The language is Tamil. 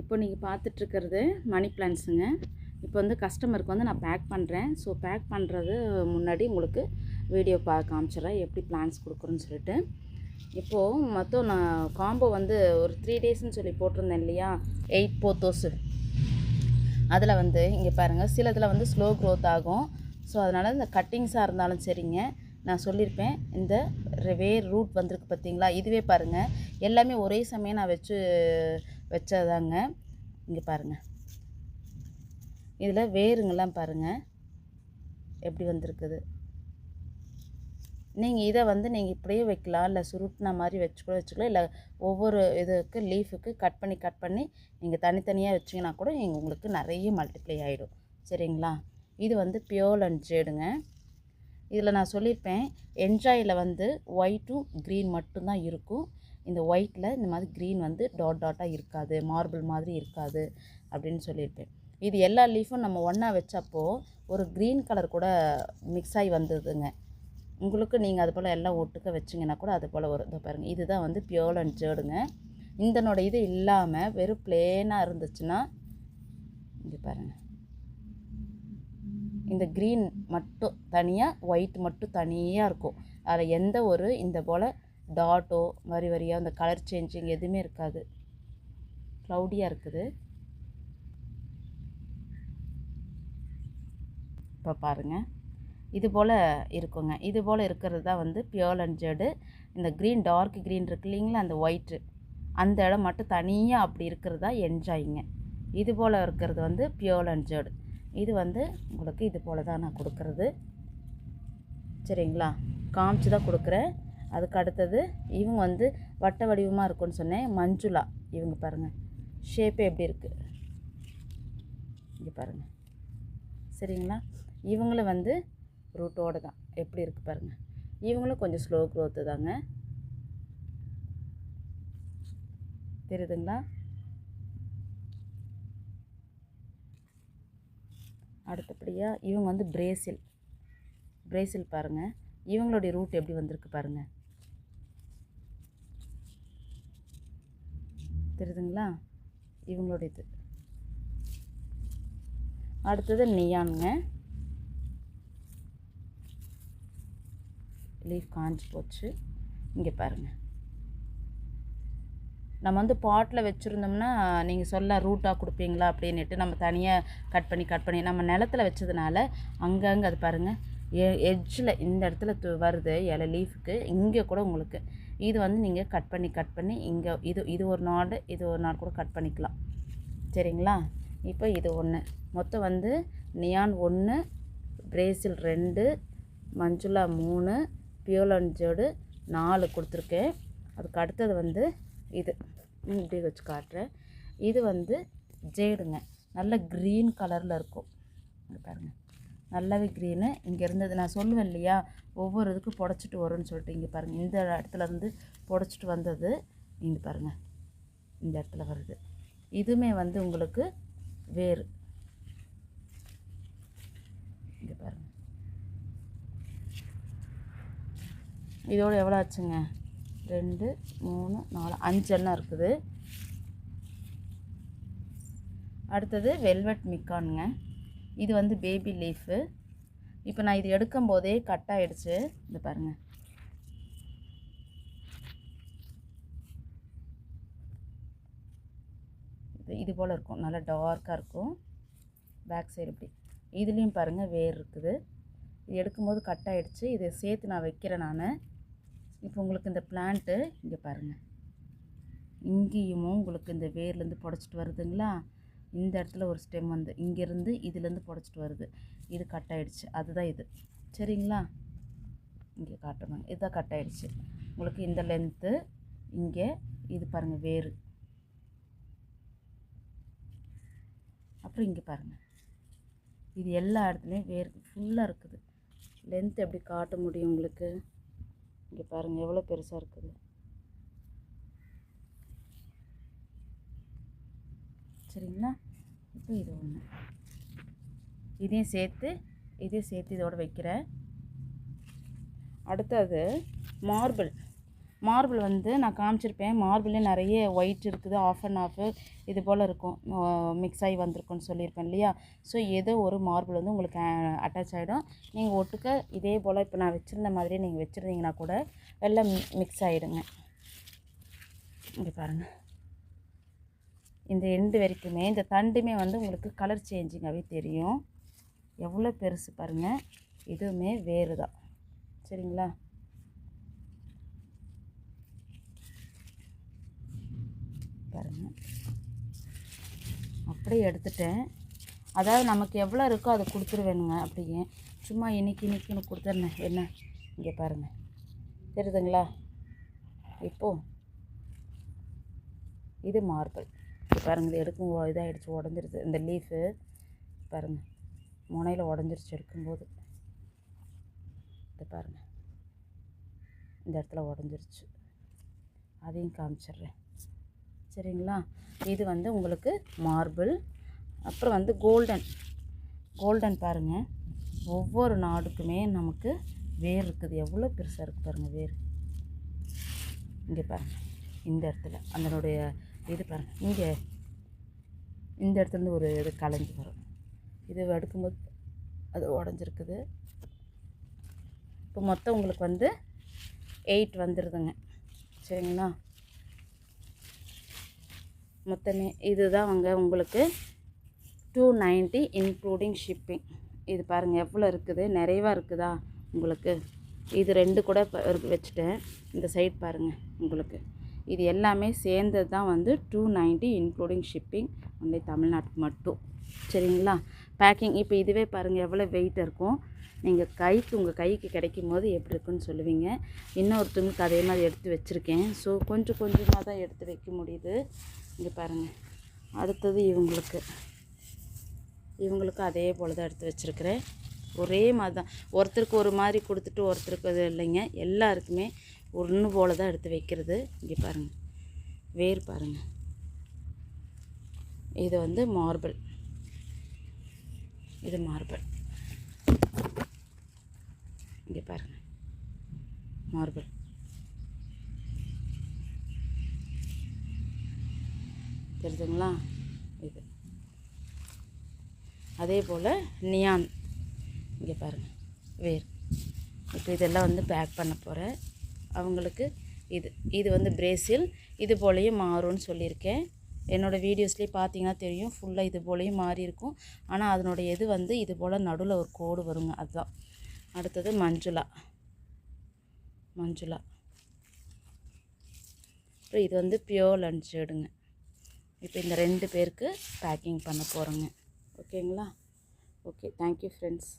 இப்போ நீங்கள் பார்த்துட்ருக்கிறது மணி பிளான்ஸுங்க. இப்போ வந்து கஸ்டமருக்கு வந்து நான் பேக் பண்ணுறேன் ஸோ பேக் பண்ணுறது முன்னாடி உங்களுக்கு வீடியோ பா காமிச்சிடுறேன். எப்படி பிளான்ஸ் கொடுக்குறேன்னு சொல்லிட்டு. இப்போது மொத்தம் நான் காம்போ வந்து ஒரு த்ரீ டேஸ்ன்னு சொல்லி போட்டிருந்தேன் இல்லையா? எயிட் போத்தோஸு அதில் வந்து இங்கே பாருங்கள் சிலதில் வந்து ஸ்லோ க்ரோத் ஆகும். ஸோ அதனால் இந்த கட்டிங்ஸாக இருந்தாலும் சரிங்க. நான் சொல்லியிருப்பேன் இந்த வேர் ரூட் வந்திருக்கு பார்த்தீங்களா இதுவே பாருங்கள் எல்லாமே ஒரே சமயம் நான் வச்சு வச்சாதாங்க. இங்கே பாருங்கள் இதில் வேருங்கெல்லாம் பாருங்கள் எப்படி வந்திருக்குது? நீங்கள் இதை வந்து நீங்கள் இப்படியே வைக்கலாம். இல்லை சுருட்டின மாதிரி வச்சு கூட வச்சுக்கலாம். இல்லை ஒவ்வொரு இதுக்கு லீஃபுக்கு கட் பண்ணி கட் பண்ணி நீங்கள் தனித்தனியாக வச்சிங்கன்னா கூட நீங்கள் உங்களுக்கு நிறைய மல்டிப்ளை ஆகிடும் சரிங்களா? இது வந்து பியோர் அண்ட் ஜேடுங்க இதில் நான் சொல்லியிருப்பேன். என்ஜாயில் வந்து ஒயிட்டும் க்ரீன் மட்டும்தான் இருக்கும். இந்த ஒயிட்டில் இந்த மாதிரி க்ரீன் வந்து டாட் டாட்டாக இருக்காது மார்பிள் மாதிரி இருக்காது அப்படின்னு சொல்லியிருப்பேன். இது எல்லா லீஃபும் நம்ம ஒன்றா வச்சப்போ ஒரு க்ரீன் கலர் கூட மிக்ஸ் ஆகி வந்ததுங்க. உங்களுக்கு நீங்கள் அது போல் எல்லாம் ஒட்டுக்க வச்சிங்கன்னா கூட அது போல் வரும். இதை பாருங்கள் இதுதான் வந்து பியோர் அண்ட் ஜேடுங்க இந்தனோட இது இல்லாமல் வெறும் பிளேனாக இருந்துச்சுன்னா இங்கே பாருங்கள் இந்த க்ரீன் மட்டும் தனியாக ஒயிட் மட்டும் தனியாக இருக்கும். அதில் எந்த ஒரு இந்த போல் டாட்டோ வரி வரியாக அந்த கலர் சேஞ்சிங் எதுவுமே இருக்காது. க்ளவுடியாக இருக்குது. இப்போ பாருங்கள் இது போல் இருக்குங்க. இது போல் இருக்கிறது தான் வந்து பியோர் அண்ட் ஜெடு இந்த க்ரீன் டார்க் க்ரீன் இருக்கு இல்லைங்களா அந்த ஒயிட்டு அந்த இடம் மட்டும் தனியாக அப்படி இருக்கிறது தான் என்ஜாயிங்க இது போல் இருக்கிறது வந்து பியோர் அண்ட் ஜெடு இது வந்து உங்களுக்கு இது போல் தான் நான் கொடுக்குறது. சரிங்களா? காமிச்சு தான் கொடுக்குறேன். அதுக்கு அடுத்தது இவங்க வந்து வட்ட வடிவமாக இருக்கும்னு சொன்னேன். மஞ்சுளா. இவங்க பாருங்கள் ஷேப்பே எப்படி இருக்குது இங்கே பாருங்கள் சரிங்களா? இவங்களும் வந்து ரூட்டோடு தான். எப்படி இருக்குது பாருங்கள் இவங்களும் கொஞ்சம் ஸ்லோ க்ரோத்து தாங்க. தெரியுதுங்களா? அடுத்தபடியாக இவங்க வந்து பிரேசில் பிரேசில் பாருங்கள் இவங்களுடைய ரூட் எப்படி வந்திருக்கு பாருங்கள் தெரியுதுங்களா இவங்களுடைய இது அடுத்தது நியானுங்க. லீஃப் காஞ்சி போச்சு. இங்கே பாருங்கள் நம்ம வந்து பாட்டில் வச்சுருந்தோம்னா நீங்கள் சொல்ல ரூட்டாக கொடுப்பீங்களா அப்படின்ட்டு நம்ம தனியாக கட் பண்ணி கட் பண்ணி நம்ம நிலத்துல வச்சதுனால அங்கங்கே அது பாருங்கள் எ எட்ஜில் இந்த இடத்துல து வருது இலை லீஃபுக்கு இங்கே கூட உங்களுக்கு இது வந்து நீங்கள் கட் பண்ணி கட் பண்ணி இங்கே இது இது ஒரு நாடு இது ஒரு நாடு கூட கட் பண்ணிக்கலாம். சரிங்களா? இப்போ இது ஒன்று மொத்தம் வந்து நியான் ஒன்று பிரேசில் ரெண்டு மஞ்சுளா மூணு பியோலன்ஜோடு நாலு கொடுத்துருக்கேன். அதுக்கு அடுத்தது வந்து இது. ம், இப்படி வச்சு காட்டுறேன். இது வந்து ஜேடுங்க நல்ல க்ரீன் கலரில் இருக்கும். பாருங்கள் நல்லாவே க்ரீனு இங்கே இருந்தது. நான் சொல்லுவேன் இல்லையா? ஒவ்வொரு இதுக்கும் புடச்சிட்டு வரும்னு சொல்லிட்டு இங்கே பாருங்கள் இந்த இடத்துல இருந்து புடச்சிட்டு வந்தது இங்கே பாருங்கள் இந்த இடத்துல வருது. இதுவுமே வந்து உங்களுக்கு வேறு. இங்கே பாருங்கள் இதோடு எவ்வளோ ஆச்சுங்க? ரெண்டு மூணு நாலு அஞ்சு எண்ணம் இருக்குது. அடுத்தது வெல்வெட் மிக்கானுங்க. இது வந்து பேபி லீஃபு இப்போ நான் இது எடுக்கும் போதே கட் ஆகிடுச்சு இந்த பாருங்கள் இது இது போல் இருக்கும். நல்லா டார்க்காக இருக்கும். பேக் சைடு இப்படி. இதுலேயும் பாருங்கள் வேர் இருக்குது. இது எடுக்கும்போது கட் ஆகிடுச்சு இதை சேர்த்து நான் வைக்கிறேன் நான். இப்போ உங்களுக்கு இந்த பிளான்ட்டு இங்கே பாருங்கள் இங்கேயும் உங்களுக்கு இந்த வேர்லேருந்து புடச்சிட்டு வருதுங்களா? இந்த இடத்துல ஒரு ஸ்டெம் வந்து இங்கேருந்து இதுலேருந்து புடச்சிட்டு வருது. இது கட் ஆகிடுச்சு அதுதான் இது. சரிங்களா? இங்கே காட்டுங்க. இதுதான் கட் ஆகிடுச்சு உங்களுக்கு இந்த லென்த்து இங்கே இது பாருங்கள் வேர் அப்புறம் இங்கே பாருங்கள் இது எல்லா இடத்துலையும் வேர் ஃபுல்லாக இருக்குது. லென்த் எப்படி காட்ட முடியும் உங்களுக்கு? இங்கே பாருங்கள் எவ்வளோ பெருசாக இருக்குது. சரிங்களா? இப்போ இது ஒன்று இதையும் சேர்த்து இதையும் சேர்த்து இதோட வைக்கிறேன். அடுத்தது மார்பிள். மார்பிள் வந்து நான் காமிச்சிருப்பேன். மார்பிளே நிறைய ஒயிட் இருக்குது ஆஃப் அண்ட் ஆஃப் இது போல் இருக்கும். மிக்ஸ் ஆகி வந்திருக்குன்னு சொல்லியிருப்பேன் இல்லையா? ஸோ ஏதோ ஒரு மார்பிள் வந்து உங்களுக்கு அட்டாச் ஆகிடும் நீங்கள் ஒட்டுக்க இதே போல் இப்போ நான் வச்சுருந்த மாதிரியே நீங்கள் வச்சுருந்தீங்கன்னா கூட வெள்ளம் மிக்ஸ் ஆகிடுங்க இங்கே பாருங்கள் இந்த எண்டு வரைக்குமே இந்த தண்டுமே வந்து உங்களுக்கு கலர் சேஞ்சிங்காகவே தெரியும். எவ்வளோ பெருசு பாருங்கள் இதுவுமே வேறு தான் சரிங்களா? பாருங்கள் அப்படியே எடுத்துட்டேன். அதாவது நமக்கு எவ்வளோ இருக்கோ அதை கொடுத்துருவேனுங்க அப்படியே. சும்மா இன்னைக்கு இன்னைக்குன்னு கொடுத்துருந்தேன் என்ன? இங்கே பாருங்கள் தெரியுதுங்களா? இப்போது இது மார்பிள் பாருங்கள் இது எடுக்கும் இதாகிடுச்சு உடஞ்சிருச்சு இந்த லீஃபு பாருங்கள் முனையில் உடஞ்சிருச்சு எடுக்கும்போது. இது பாருங்கள் இந்த இடத்துல உடஞ்சிருச்சு. அதையும் காமிச்சிடுறேன். சரிங்களா? இது வந்து உங்களுக்கு மார்பிள் அப்புறம் வந்து கோல்டன் கோல்டன் பாருங்கள் ஒவ்வொரு நாடுக்குமே நமக்கு வேர் இருக்குது. எவ்வளோ பெருசாக இருக்குது பாருங்கள் வேர். இங்கே பாருங்கள் இந்த இடத்துல அதனுடைய இது பாருங்கள் இங்கே இந்த இடத்துலேருந்து ஒரு இது கலைஞ்சி வரும். இது எடுக்கும்போது அது உடஞ்சிருக்குது. இப்போ மொத்தம் உங்களுக்கு வந்து எயிட் வந்துடுதுங்க சரிங்களா? மொத்தமே இதுதான் அங்கே உங்களுக்கு டூ நைன்ட்டி இன்க்ளூடிங் ஷிப்பிங் இது பாருங்கள் எவ்வளோ இருக்குது? நிறைவாக இருக்குதா உங்களுக்கு? இது ரெண்டு கூட வச்சுட்டேன். இந்த சைட் பாருங்கள் உங்களுக்கு. இது எல்லாமே சேர்ந்தது தான் வந்து two ninety including shipping only தமிழ்நாட்டுக்கு மட்டும். சரிங்களா? பேக்கிங் இப்போ இதுவே பாருங்கள் எவ்வளோ வெயிட் இருக்கும்? நீங்கள் கைக்கு உங்கள் கைக்கு கிடைக்கும் போது எப்படி இருக்குன்னு சொல்லுவீங்க. இன்னொருத்தவங்களுக்கு அதே மாதிரி எடுத்து வச்சுருக்கேன். ஸோ கொஞ்சம் கொஞ்சமாக தான் எடுத்து வைக்க முடியுது. இங்கே பாருங்கள் அடுத்தது இவங்களுக்கு. இவங்களுக்கு அதே போல் தான் எடுத்து வச்சுருக்கிறேன். ஒரே மாதிரி தான். ஒருத்தருக்கு ஒரு மாதிரி கொடுத்துட்டு ஒருத்தருக்கு இது இல்லைங்க. எல்லாருக்குமே ஒன்று போல் தான் எடுத்து வைக்கிறது. இங்கே பாருங்கள் வேர் பாருங்கள் இது வந்து மார்பிள். இது மார்பிள். இங்கே பாருங்கள் மார்பிள். தெரியுதுங்களா இது. அதே போல் நியான். இங்கே பாருங்கள் வேர். இப்போ இதெல்லாம் வந்து பேக் பண்ண போகிறேன் அவங்களுக்கு இது இது வந்து பிரேசில் இது போலேயும் மாறும்னு சொல்லியிருக்கேன். என்னோடய வீடியோஸ்லேயே பார்த்தீங்கன்னா தெரியும் ஃபுல்லாக இது போலேயும் மாறி இருக்கும். ஆனால் அதனுடைய இது வந்து இது போல் நடுவில் ஒரு கோடு வருங்க அதுதான். அடுத்தது மஞ்சுளா. மஞ்சுளா. அப்புறம் இது வந்து பியோர் லன்ச் ஷேடுங்க இப்போ இந்த ரெண்டு பேருக்கு பேக்கிங் பண்ண போகிறோங்க ஓகேங்களா? Okay thank you friends